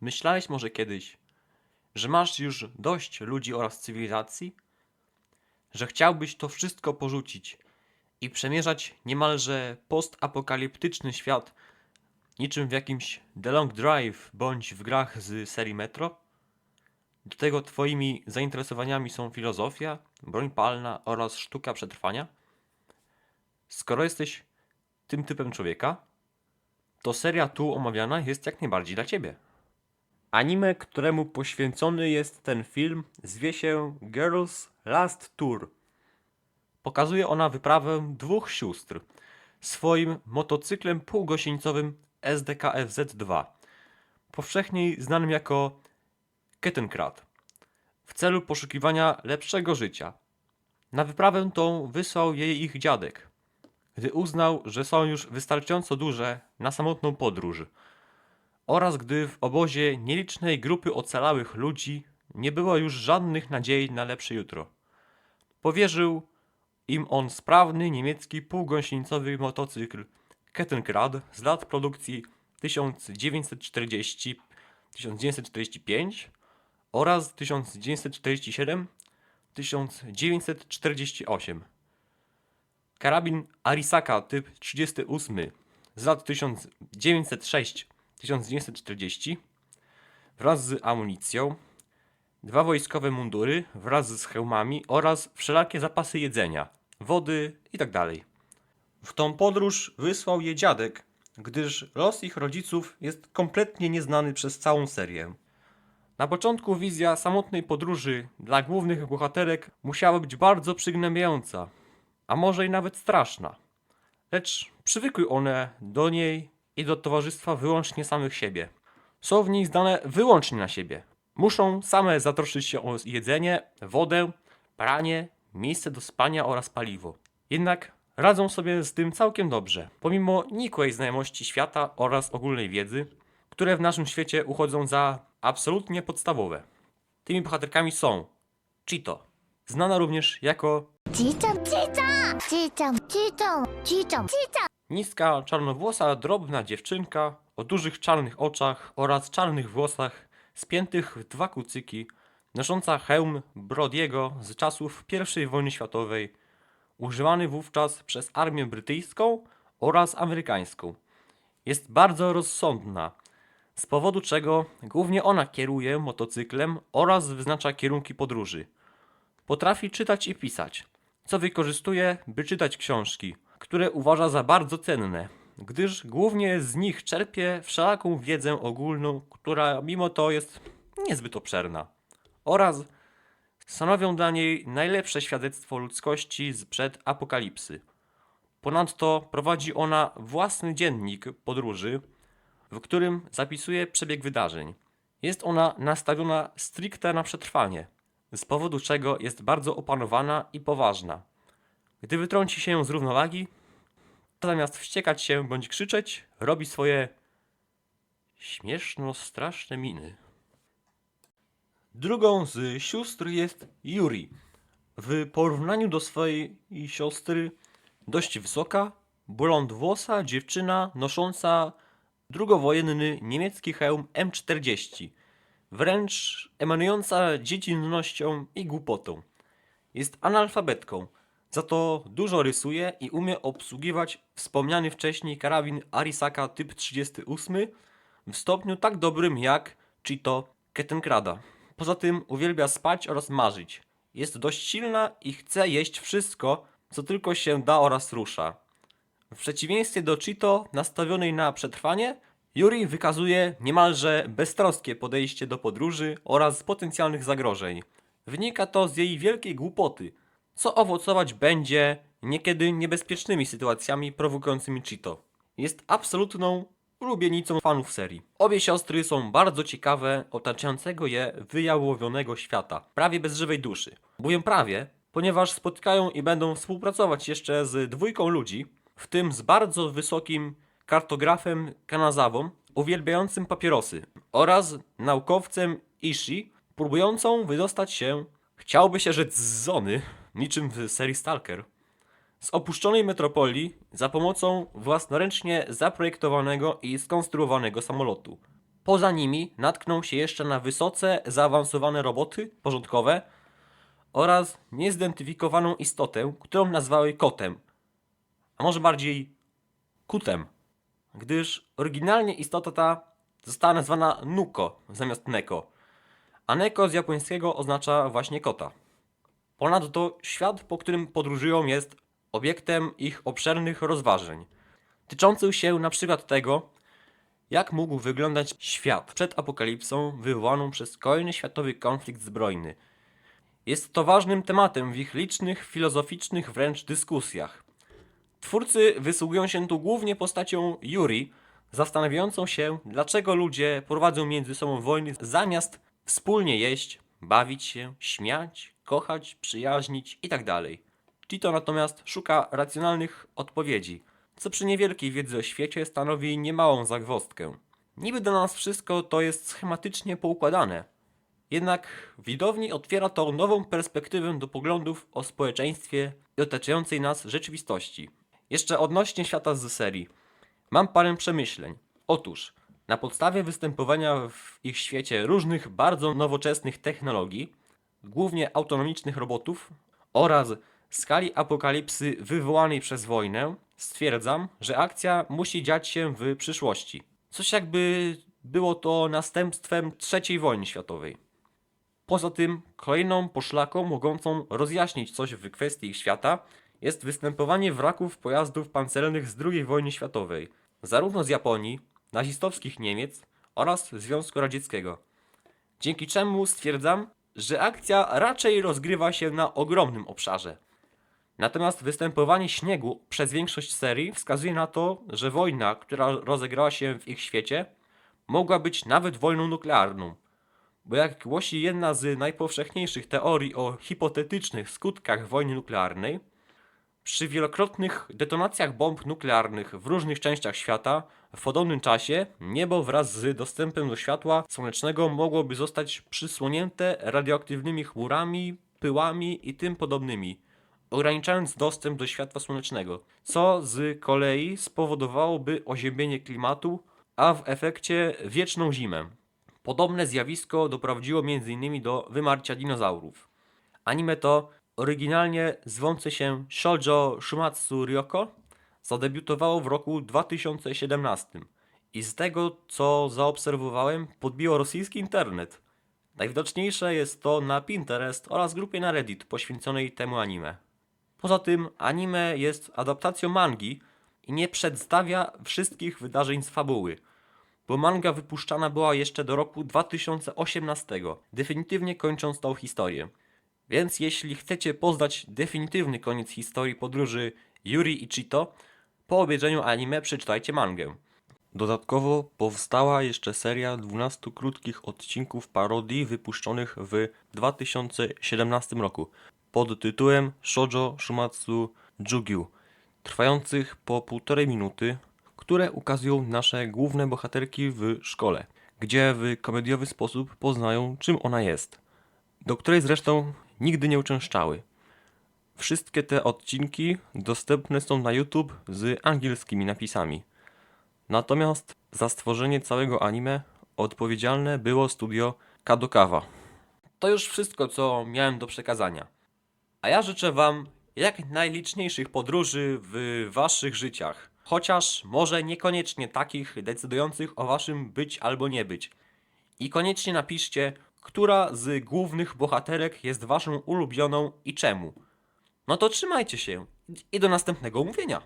Myślałeś może kiedyś, że masz już dość ludzi oraz cywilizacji? Że chciałbyś to wszystko porzucić i przemierzać niemalże postapokaliptyczny świat, niczym w jakimś The Long Drive bądź w grach z serii Metro? Do tego twoimi zainteresowaniami są filozofia, broń palna oraz sztuka przetrwania? Skoro jesteś tym typem człowieka, to seria tu omawiana jest jak najbardziej dla ciebie. Anime, któremu poświęcony jest ten film, zwie się Girls Last Tour. Pokazuje ona wyprawę dwóch sióstr swoim motocyklem półgosienicowym SDKFZ-2, powszechniej znanym jako Kettenkrat, w celu poszukiwania lepszego życia. Na wyprawę tą wysłał jej ich dziadek, gdy uznał, że są już wystarczająco duże na samotną podróż oraz gdy w obozie nielicznej grupy ocalałych ludzi nie było już żadnych nadziei na lepsze jutro. Powierzył im on sprawny niemiecki półgąsienicowy motocykl Kettenkrad z lat produkcji 1940-1945 oraz 1947-1948. Karabin Arisaka typ 38 z lat 1906-1940 wraz z amunicją, dwa wojskowe mundury wraz z hełmami oraz wszelakie zapasy jedzenia, wody itd. W tą podróż wysłał je dziadek, gdyż los ich rodziców jest kompletnie nieznany przez całą serię. Na początku wizja samotnej podróży dla głównych bohaterek musiała być bardzo przygnębiająca, a może i nawet straszna. Lecz przywykły one do niej i do towarzystwa wyłącznie samych siebie. Są w niej zdane wyłącznie na siebie. Muszą same zatroszczyć się o jedzenie, wodę, pranie, miejsce do spania oraz paliwo. Jednak radzą sobie z tym całkiem dobrze, pomimo nikłej znajomości świata oraz ogólnej wiedzy, które w naszym świecie uchodzą za absolutnie podstawowe. Tymi bohaterkami są Chito, znana również jako Chito, Chito, Chito, Chito, Chito, Chito. Niska, czarnowłosa, drobna dziewczynka o dużych czarnych oczach oraz czarnych włosach spiętych w dwa kucyki, nosząca hełm Brodiego z czasów I wojny światowej, używany wówczas przez armię brytyjską oraz amerykańską. Jest bardzo rozsądna, z powodu czego głównie ona kieruje motocyklem oraz wyznacza kierunki podróży. Potrafi czytać i pisać, co wykorzystuje, by czytać książki – które uważa za bardzo cenne, gdyż głównie z nich czerpie wszelaką wiedzę ogólną, która mimo to jest niezbyt obszerna. Oraz stanowią dla niej najlepsze świadectwo ludzkości sprzed apokalipsy. Ponadto prowadzi ona własny dziennik podróży, w którym zapisuje przebieg wydarzeń. Jest ona nastawiona stricte na przetrwanie, z powodu czego jest bardzo opanowana i poważna. Gdy wytrąci się z równowagi, zamiast wściekać się bądź krzyczeć, robi swoje śmieszno straszne miny. Drugą z sióstr jest Yuri. W porównaniu do swojej siostry dość wysoka, blond-włosa dziewczyna nosząca drugowojenny niemiecki hełm M40, wręcz emanująca dziecinnością i głupotą. Jest analfabetką, za to dużo rysuje i umie obsługiwać wspomniany wcześniej karabin Arisaka typ 38 w stopniu tak dobrym jak Cheeto Kettenkrada. Poza tym uwielbia spać oraz marzyć. Jest dość silna i chce jeść wszystko, co tylko się da oraz rusza. W przeciwieństwie do Cheeto, nastawionej na przetrwanie, Yuri wykazuje niemalże beztroskie podejście do podróży oraz potencjalnych zagrożeń. Wynika to z jej wielkiej głupoty, co owocować będzie niekiedy niebezpiecznymi sytuacjami prowokującymi Cheeto. Jest absolutną ulubienicą fanów serii. Obie siostry są bardzo ciekawe otaczającego je wyjałowionego świata, prawie bez żywej duszy. Mówię prawie, ponieważ spotkają i będą współpracować jeszcze z dwójką ludzi, w tym z bardzo wysokim kartografem Kanazawą, uwielbiającym papierosy, oraz naukowcem Ishi, próbującą wydostać się, chciałby się rzec z zony, niczym w serii Stalker, z opuszczonej metropolii za pomocą własnoręcznie zaprojektowanego i skonstruowanego samolotu. Poza nimi natkną się jeszcze na wysoce zaawansowane roboty porządkowe oraz niezidentyfikowaną istotę, którą nazwały kotem, a może bardziej kutem, gdyż oryginalnie istota ta została nazwana Nuko zamiast Neko, a Neko z japońskiego oznacza właśnie kota. Ponadto świat, po którym podróżują, jest obiektem ich obszernych rozważań, tyczących się na przykład tego, jak mógł wyglądać świat przed apokalipsą wywołaną przez kolejny światowy konflikt zbrojny. Jest to ważnym tematem w ich licznych, filozoficznych wręcz dyskusjach. Twórcy wysługują się tu głównie postacią Yuri, zastanawiającą się, dlaczego ludzie prowadzą między sobą wojny zamiast wspólnie jeść, bawić się, śmiać, kochać, przyjaźnić itd. Chito natomiast szuka racjonalnych odpowiedzi, co przy niewielkiej wiedzy o świecie stanowi niemałą zagwozdkę. Niby dla nas wszystko to jest schematycznie poukładane, jednak widowni otwiera to nową perspektywę do poglądów o społeczeństwie i otaczającej nas rzeczywistości. Jeszcze odnośnie świata z serii. Mam parę przemyśleń. Otóż, na podstawie występowania w ich świecie różnych bardzo nowoczesnych technologii, głównie autonomicznych robotów oraz skali apokalipsy wywołanej przez wojnę, stwierdzam, że akcja musi dziać się w przyszłości. Coś jakby było to następstwem III wojny światowej. Poza tym, kolejną poszlaką mogącą rozjaśnić coś w kwestii ich świata jest występowanie wraków pojazdów pancernych z II wojny światowej, zarówno z Japonii, nazistowskich Niemiec oraz Związku Radzieckiego. Dzięki czemu stwierdzam, że akcja raczej rozgrywa się na ogromnym obszarze. Natomiast występowanie śniegu przez większość serii wskazuje na to, że wojna, która rozegrała się w ich świecie, mogła być nawet wojną nuklearną. Bo jak głosi jedna z najpowszechniejszych teorii o hipotetycznych skutkach wojny nuklearnej, przy wielokrotnych detonacjach bomb nuklearnych w różnych częściach świata w podobnym czasie niebo wraz z dostępem do światła słonecznego mogłoby zostać przysłonięte radioaktywnymi chmurami, pyłami i tym podobnymi, ograniczając dostęp do światła słonecznego, co z kolei spowodowałoby oziębienie klimatu, a w efekcie wieczną zimę. Podobne zjawisko doprowadziło m.in. do wymarcia dinozaurów. Anime to oryginalnie zwące się Shoujo Shumatsu Ryoko zadebiutowało w roku 2017 i z tego co zaobserwowałem podbiło rosyjski internet. Najwidoczniejsze jest to na Pinterest oraz grupie na Reddit poświęconej temu anime. Poza tym anime jest adaptacją mangi i nie przedstawia wszystkich wydarzeń z fabuły, bo manga wypuszczana była jeszcze do roku 2018, definitywnie kończąc tą historię. Więc jeśli chcecie poznać definitywny koniec historii podróży Yuri i Chito, po obejrzeniu anime przeczytajcie mangę. Dodatkowo powstała jeszcze seria 12 krótkich odcinków parodii wypuszczonych w 2017 roku pod tytułem Shoujo Shumatsu Jugyu, trwających po półtorej minuty, które ukazują nasze główne bohaterki w szkole, gdzie w komediowy sposób poznają czym ona jest, do której zresztą nigdy nie uczęszczały. Wszystkie te odcinki dostępne są na YouTube z angielskimi napisami. Natomiast za stworzenie całego anime odpowiedzialne było studio Kadokawa. To już wszystko, co miałem do przekazania. A ja życzę Wam jak najliczniejszych podróży w Waszych życiach. Chociaż może niekoniecznie takich decydujących o Waszym być albo nie być. I koniecznie napiszcie, która z głównych bohaterek jest Waszą ulubioną i czemu. No to trzymajcie się i do następnego umówienia.